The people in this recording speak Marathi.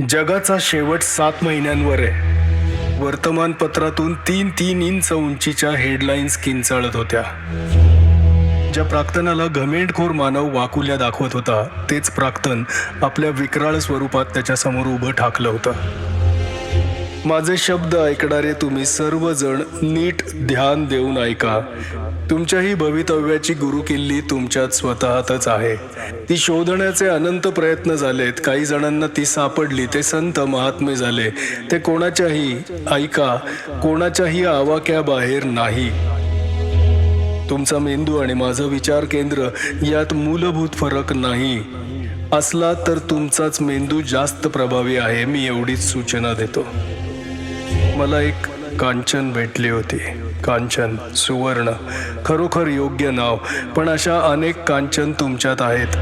जगाचा शेवट सात महिन्यांवर आहे. वर्तमानपत्रातून तीन तीन इंच उंचीच्या हेडलाईन्स किंचाळत होत्या. ज्या प्राक्तनाला घमेंडखोर मानव वाकुल्या दाखवत होता तेच प्राक्तन आपल्या विक्राळ स्वरूपात त्याच्यासमोर उभं ठाकलं होतं. माझे शब्द ऐकणारे तुम्ही सर्वजण नीट ध्यान देऊन ऐका. तुमच्याही भवितव्याची गुरुकिल्ली तुमच्यात स्वतःतच आहे. ती शोधण्याचे अनंत प्रयत्न झालेत. काही जणांना ती सापडली ते संत महात्मे झाले. ते कोणाच्याही ऐका कोणाच्याही आवाक्याबाहेर नाही. तुमचा मेंदू आणि माझं विचार केंद्र यात मूलभूत फरक नाही. असला तर तुमचाच मेंदू जास्त प्रभावी आहे मी एवढीच सूचना देतो. मला एक कांचन भेटली होती. कांचन सुवर्ण खरोखर योग्य नाव पण अशा अनेक कांचन तुमच्यात आहेत.